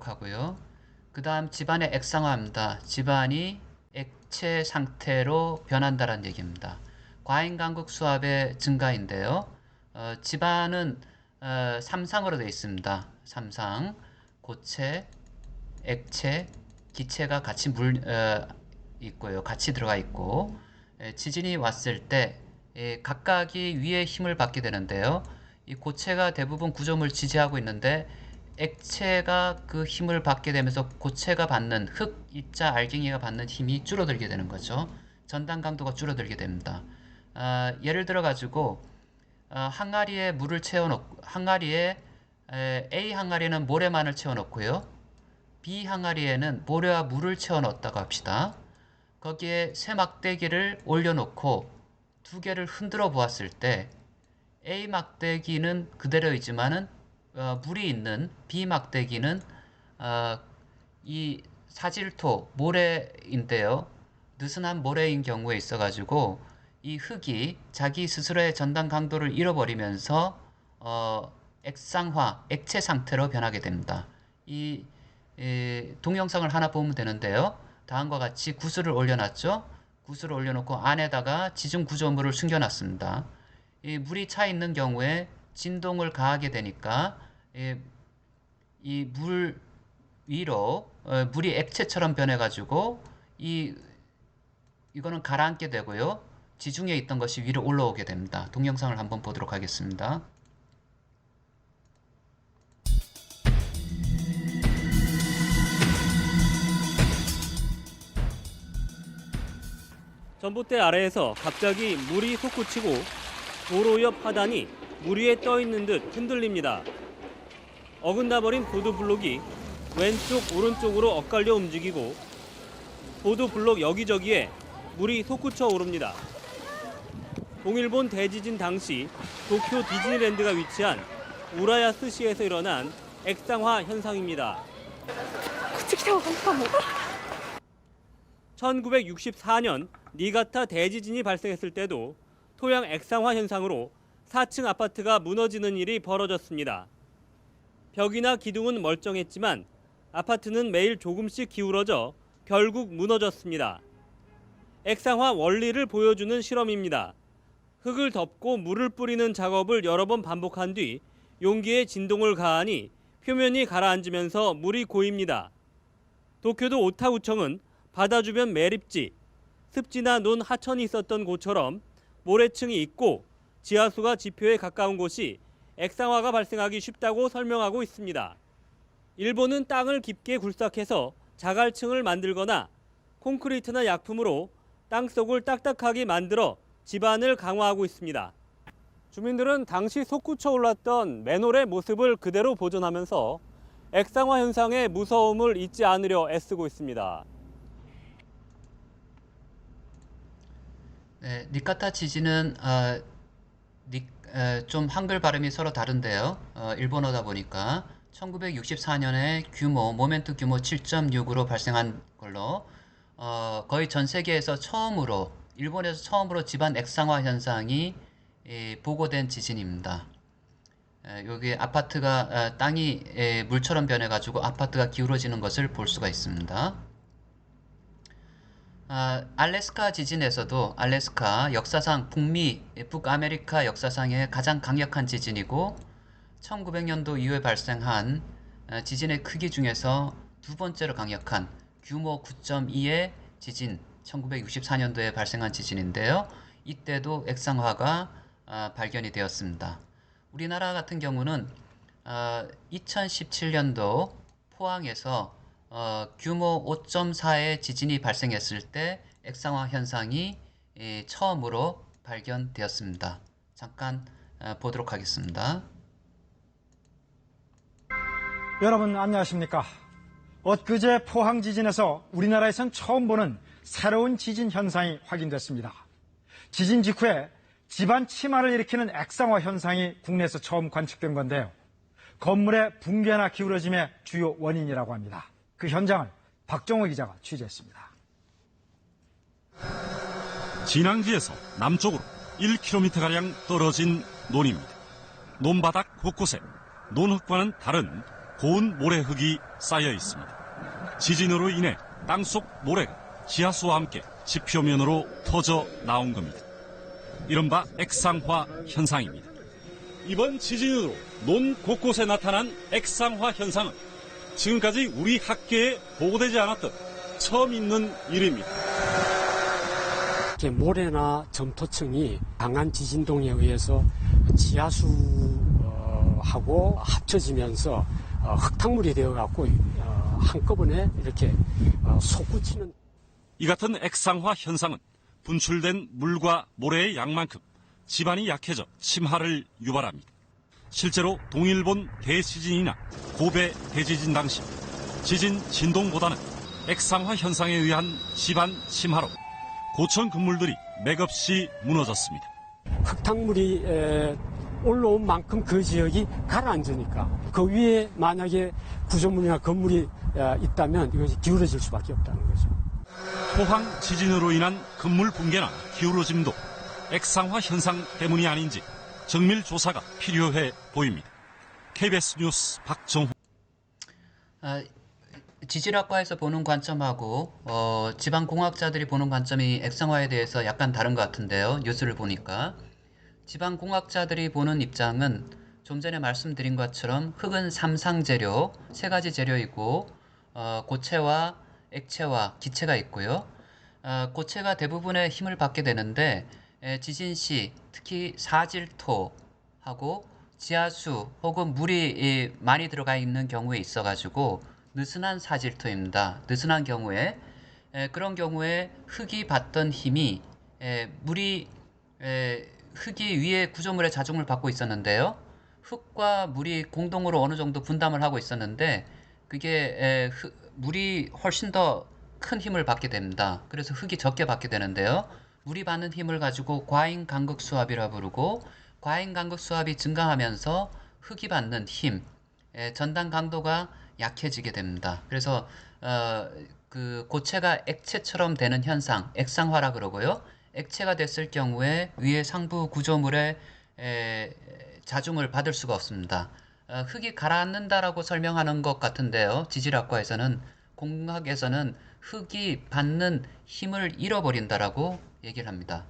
하고요. 그 다음 집안의 액상화입니다. 집안이 액체 상태로 변한다는 얘기입니다. 과잉 간극 수압의 증가인데요. 어, 집안은 어, 삼상으로 되어 있습니다. 삼상, 고체, 액체, 기체가 같이 물 어, 있고요. 같이 들어가 있고 에, 지진이 왔을 때 에, 각각이 위에 힘을 받게 되는데요. 이 고체가 대부분 구조물 지지하고 있는데 액체가 그 힘을 받게 되면서 고체가 받는 흙, 입자, 알갱이가 받는 힘이 줄어들게 되는 거죠. 전단 강도가 줄어들게 됩니다. 아, 예를 들어 가지고 어, 항아리에 물을 채워놓고 항아리에 에, A 항아리는 모래만을 채워놓고요. B 항아리에는 모래와 물을 채워넣었다고 합시다. 거기에 새 막대기를 올려놓고 두 개를 흔들어 보았을 때 A 막대기는 그대로이지만은 어, 물이 있는 B 막대기는 어, 이 사질토 모래인데요. 느슨한 모래인 경우에 있어 가지고 이 흙이 자기 스스로의 전단 강도를 잃어버리면서 어, 액상화, 액체 상태로 변하게 됩니다. 이 에, 동영상을 하나 보면 되는데요. 다음과 같이 구슬을 올려놨죠. 구슬을 올려놓고 안에다가 지중 구조물을 숨겨놨습니다. 이 물이 차 있는 경우에 진동을 가하게 되니까 이 물 위로 어, 물이 액체처럼 변해가지고 이 이거는 가라앉게 되고요. 지중해 있던 것이 위로 올라오게 됩니다. 동영상을 한번 보도록 하겠습니다. 전봇대 아래에서 갑자기 물이 솟구치고 도로 옆 하단이 물 위에 떠 있는 듯 흔들립니다. 어긋나 버린 보드 블록이 왼쪽 오른쪽으로 엇갈려 움직이고 보드 블록 여기저기에 물이 솟구쳐 오릅니다. 동일본 대지진 당시 도쿄 디즈니랜드가 위치한 우라야스시에서 일어난 액상화 현상입니다. 1964년 니가타 대지진이 발생했을 때도 토양 액상화 현상으로 4층 아파트가 무너지는 일이 벌어졌습니다. 벽이나 기둥은 멀쩡했지만 아파트는 매일 조금씩 기울어져 결국 무너졌습니다. 액상화 원리를 보여주는 실험입니다. 흙을 덮고 물을 뿌리는 작업을 여러 번 반복한 뒤 용기에 진동을 가하니 표면이 가라앉으면서 물이 고입니다. 도쿄도 오타구청은 바다 주변 매립지, 습지나 논 하천이 있었던 곳처럼 모래층이 있고 지하수가 지표에 가까운 곳이 액상화가 발생하기 쉽다고 설명하고 있습니다. 일본은 땅을 깊게 굴삭해서 자갈층을 만들거나 콘크리트나 약품으로 땅속을 딱딱하게 만들어 집안을 강화하고 있습니다. 주민들은 당시 솟구쳐 올랐던 맨홀의 모습을 그대로 보존하면서 액상화 현상의 무서움을 잊지 않으려 애쓰고 있습니다. 네, 니카타 지진은 어, 니, 에, 좀 한글 발음이 서로 다른데요. 어, 일본어다 보니까 1964년에 규모 모멘트 규모 7.6으로 발생한 걸로 어, 거의 전 세계에서 처음으로 일본에서 처음으로 집안 액상화 현상이 예, 보고된 지진입니다. 에, 여기 아파트가 어, 땅이 에, 물처럼 변해가지고 아파트가 기울어지는 것을 볼 수가 있습니다. 아, 알래스카 지진에서도 알래스카 역사상 북미, 북아메리카 역사상의 가장 강력한 지진이고 1900년도 이후에 발생한 어, 지진의 크기 중에서 두 번째로 강력한 규모 9.2의 지진 1964년도에 발생한 지진인데요. 이때도 액상화가 아, 발견이 되었습니다. 우리나라 같은 경우는 어, 2017년도 포항에서 어, 규모 5.4의 지진이 발생했을 때 액상화 현상이 예, 처음으로 발견되었습니다. 잠깐 어, 보도록 하겠습니다. 여러분 안녕하십니까? 엊그제 포항 지진에서 우리나라에선 처음 보는 새로운 지진 현상이 확인됐습니다. 지진 직후에 집안 치마를 일으키는 액상화 현상이 국내에서 처음 관측된 건데요. 건물의 붕괴나 기울어짐의 주요 원인이라고 합니다. 그 현장을 박정호 기자가 취재했습니다. 진앙지에서 남쪽으로 1km가량 떨어진 논입니다. 논바닥 곳곳에 논흙과는 다른 고운 모래흙이 쌓여 있습니다. 지진으로 인해 땅속 모래가 지하수와 함께 지표면으로 터져 나온 겁니다. 이른바 액상화 현상입니다. 이번 지진으로 논 곳곳에 나타난 액상화 현상은 지금까지 우리 학계에 보고되지 않았던 처음 있는 일입니다. 이렇게 모래나 점토층이 강한 지진동에 의해서 지하수하고 합쳐지면서 어, 흙탕물이 되어갖고 어, 한꺼번에 이렇게 어, 솟구치는 이 같은 액상화 현상은 분출된 물과 모래의 양만큼 집안이 약해져 침하를 유발합니다. 실제로 동일본 대지진이나 고베 대지진 당시 지진 진동보다는 액상화 현상에 의한 집안 침하로 고층 건물들이 맥없이 무너졌습니다. 흙탕물이 에, 올라온 만큼 그 지역이 가라앉으니까 그 위에 만약에 구조물이나 건물이 에, 있다면 이것이 기울어질 수밖에 없다는 거죠. 포항 지진으로 인한 건물 붕괴나 기울어짐도 액상화 현상 때문이 아닌지 정밀 조사가 필요해 보입니다. KBS 뉴스 박정호 아, 지질학과에서 보는 관점하고 어, 지방공학자들이 보는 관점이 액상화에 대해서 약간 다른 것 같은데요. 뉴스를 보니까 지방공학자들이 보는 입장은 좀 전에 말씀드린 것처럼 흙은 삼상 재료 세 가지 재료이고 어, 고체와 액체와 기체가 있고요. 어, 고체가 대부분의 힘을 받게 되는데 에, 지진 시 특히 사질토하고 지하수 혹은 물이 이, 많이 들어가 있는 경우에 있어 가지고 느슨한 사질토입니다. 느슨한 경우에 에, 그런 경우에 흙이 받던 힘이 에, 물이 에, 흙이 위에 구조물의 자중을 받고 있었는데요. 흙과 물이 공동으로 어느 정도 분담을 하고 있었는데 그게 물이 훨씬 더 큰 힘을 받게 됩니다. 그래서 흙이 적게 받게 되는데요. 물이 받는 힘을 가지고 과잉 간극 수압이라 부르고 과잉 간극 수압이 증가하면서 흙이 받는 힘, 에, 전단 강도가 약해지게 됩니다. 그래서 어, 그 고체가 액체처럼 되는 현상, 액상화라 그러고요. 액체가 됐을 경우에 위에 상부 구조물의 에, 자중을 받을 수가 없습니다. 어, 흙이 가라앉는다라고 설명하는 것 같은데요. 지질학과에서는 공학에서는 흙이 받는 힘을 잃어버린다라고 얘기를 합니다.